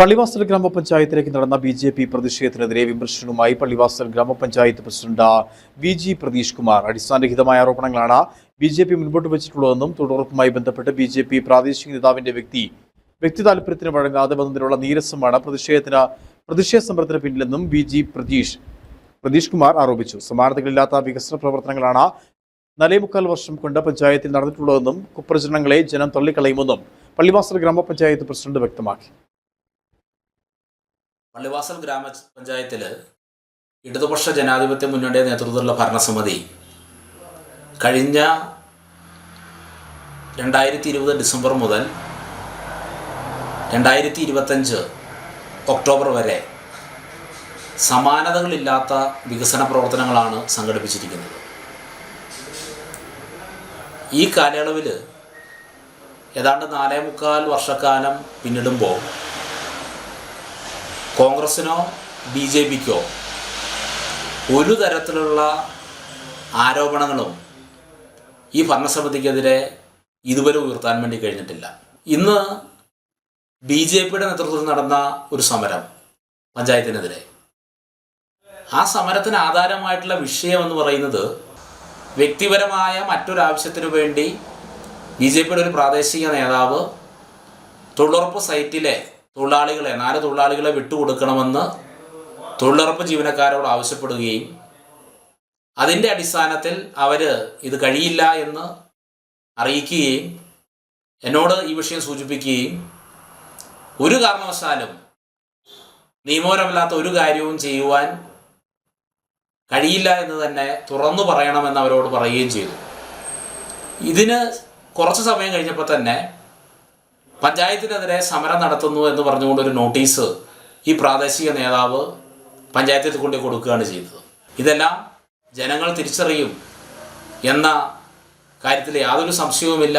പള്ളിവാസൽ ഗ്രാമപഞ്ചായത്തിലേക്ക് നടന്ന B J P പ്രതിഷേധത്തിനെതിരെ വിമർശനവുമായി പള്ളിവാസൽ ഗ്രാമപഞ്ചായത്ത് president V G Pratheesh Kumar അടിസ്ഥാനരഹിതമായ ആരോപണങ്ങളാണ് ബി ജെ പി മുൻപോട്ട് വെച്ചിട്ടുള്ളതെന്നും തൊഴിലുറപ്പുമായി ബന്ധപ്പെട്ട് ബി ജെ പി പ്രാദേശിക നേതാവിന്റെ വ്യക്തി വ്യക്തി താല്പര്യത്തിന് വഴങ്ങാതെ വന്നതിനുള്ള നീരസമാണ് പ്രതിഷേധത്തിന് പ്രതിഷേധ സമരത്തിന് പിന്നിലെന്നും വി ജി പ്രതീഷ് പ്രതീഷ് കുമാർ ആരോപിച്ചു. സമാനതകളില്ലാത്ത വികസന പ്രവർത്തനങ്ങളാണ് നാലേമുക്കാൽ വർഷം കൊണ്ട് പഞ്ചായത്തിൽ നടന്നിട്ടുള്ളതെന്നും കുപ്രചരണങ്ങളെ ജനം തള്ളിക്കളയുമെന്നും പള്ളിവാസൽ ഗ്രാമപഞ്ചായത്ത് പ്രസിഡന്റ് വ്യക്തമാക്കി. പള്ളിവാസൽ ഗ്രാമപഞ്ചായത്തിൽ ഇടതുപക്ഷ ജനാധിപത്യ മുന്നണിയുടെ നേതൃത്വത്തിലുള്ള ഭരണസമിതി കഴിഞ്ഞ രണ്ടായിരത്തി ഇരുപത് ഡിസംബർ മുതൽ രണ്ടായിരത്തി ഇരുപത്തഞ്ച് ഒക്ടോബർ വരെ സമാനതകളില്ലാത്ത വികസന പ്രവർത്തനങ്ങളാണ് സംഘടിപ്പിച്ചിരിക്കുന്നത്. ഈ കാലയളവിൽ ഏതാണ്ട് നാലേ മുക്കാൽ വർഷക്കാലം പിന്നിടുമ്പോൾ കോൺഗ്രസിനോ ബി ജെ പിക്കോ ഒരു തരത്തിലുള്ള ആരോപണങ്ങളും ഈ ഭരണസമിതിക്കെതിരെ ഇതുവരെ ഉയർത്താൻ വേണ്ടി കഴിഞ്ഞിട്ടില്ല. ഇന്ന് ബി ജെ പിയുടെ നേതൃത്വത്തിൽ നടന്ന ഒരു സമരം പഞ്ചായത്തിനെതിരെ. ആ സമരത്തിന് ആധാരമായിട്ടുള്ള വിഷയം എന്ന് പറയുന്നത് വ്യക്തിപരമായ മറ്റൊരാവശ്യത്തിനു വേണ്ടി ബി ജെ പിയുടെ ഒരു പ്രാദേശിക നേതാവ് തൊഴിലുറപ്പ് സൈറ്റിലെ തൊഴിലാളികളെ നാല് തൊഴിലാളികളെ വിട്ടുകൊടുക്കണമെന്ന് തൊഴിലുറപ്പ് ജീവനക്കാരോട് ആവശ്യപ്പെടുകയും അതിന്റെ അടിസ്ഥാനത്തിൽ അവർ ഇത് കഴിയില്ല എന്ന് അറിയിക്കുകയും എന്നോട് ഈ വിഷയം സൂചിപ്പിക്കുകയും ഒരു കാരണവശാലും നിയമപരമല്ലാത്ത ഒരു കാര്യവും ചെയ്യുവാൻ കഴിയില്ല എന്ന് തന്നെ തുറന്നു പറയണമെന്ന് അവരോട് പറയുകയും ചെയ്തു. ഇതിന് കുറച്ച് സമയം കഴിഞ്ഞപ്പോൾ തന്നെ പഞ്ചായത്തിനെതിരെ സമരം നടത്തുന്നു എന്ന് പറഞ്ഞുകൊണ്ട് ഒരു നോട്ടീസ് ഈ പ്രാദേശിക നേതാവ് പഞ്ചായത്തിൽ കൊണ്ട് കൊടുക്കുകയാണ് ചെയ്തത്. ഇതെല്ലാം ജനങ്ങൾ തിരിച്ചറിയും എന്ന കാര്യത്തിൽ യാതൊരു സംശയവുമില്ല.